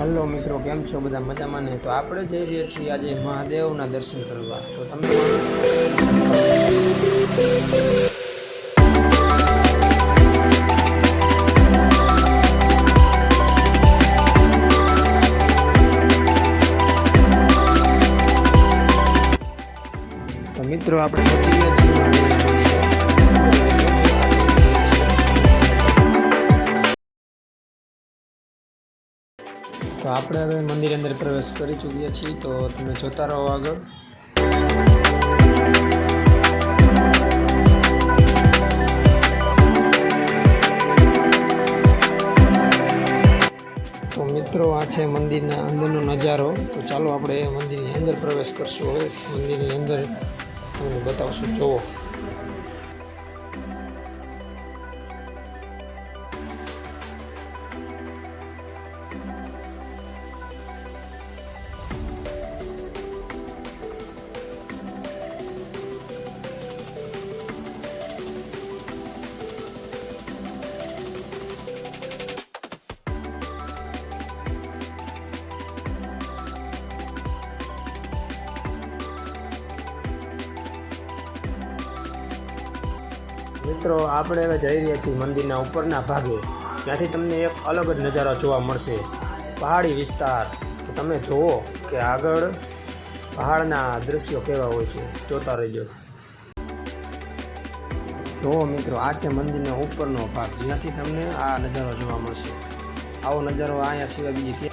Hello મિત્રો, કેમ છો? બધા મજામાં ને? તો આપણે જઈ રહ્યા છીએ આજે મહાદેવના દર્શન કરવા. તો તમે મિત્રો, આપણે પહોંચી ગયા છીએ તો આપણે હવે મંદિર અંદર પ્રવેશ કરી ચૂક્યા છીએ, તો તમે જોતા રહો આગળ. તો મિત્રો, આ છે મંદિરના અંદરનો નજારો. તો ચાલો આપણે મંદિરની અંદર પ્રવેશ કરશું. હવે મંદિરની અંદર તમને બતાવશું. જુઓ. મિત્રો, આપણે હવે જઈ રહ્યા છીએ મંદિરના ઉપરના ભાગે, જ્યાંથી તમને એક અલગ જ નજારો જોવા મળશે. પહાડી વિસ્તાર. તો તમે જુઓ કે આગળ પહાડના દૃશ્યો કેવા હોય છે. જોતા રહેજો. જુઓ મિત્રો, આ છે મંદિરનો ઉપરનો ભાગ, જ્યાંથી તમને આ નજારો જોવા મળશે. આવો નજારો અહીંયા સિવાય બીજી કે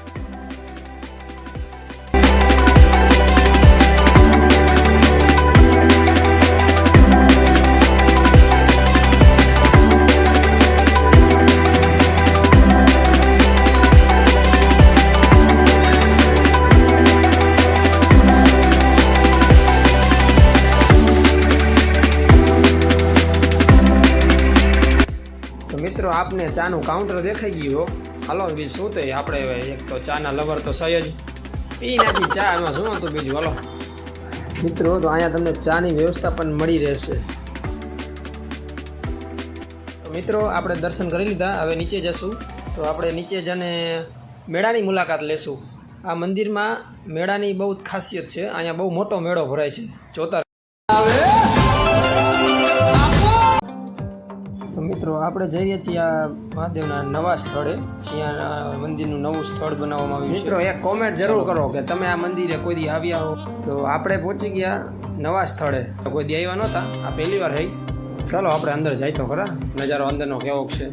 મિત્રો, આપને ચાનું કાઉન્ટર દેખાઈ ગયું હાલો બી શું તે? આપણે એક તો ચાના લવર તો સહી જ. પી નાખી ચા એમાં શું હતું બીજું? હાલો. મિત્રો, તો અહીંયા તમને ચાની વ્યવસ્થા પણ મળી રહેશે. મિત્રો, આપણે દર્શન કરી લીધા. હવે નીચે જશું. તો આપણે નીચે જને મેળાની મુલાકાત લેશું. આ મંદિરમાં મેળાની બહુ ખાસિયત છે. અહીંયા બહુ મોટો મેળો ભરાય છે. જોતા આપણે જઈ રહ્યા છીએ આ મહાદેવના નવા સ્થળે જ્યાં મંદિરનું નવું સ્થળ બનાવવામાં આવ્યું છે. મિત્રો એક કોમેન્ટ જરૂર કરો કે તમે આ મંદિરે કોઈ દી આવ્યા હો? તો આપણે પહોંચી ગયા નવા સ્થળે. તો કોઈ દી આવ્યા નહોતા આ પહેલી વાર રહી ચાલો આપણે અંદર જાય તો ખરા. નજારો અંદરનો કેવો છે?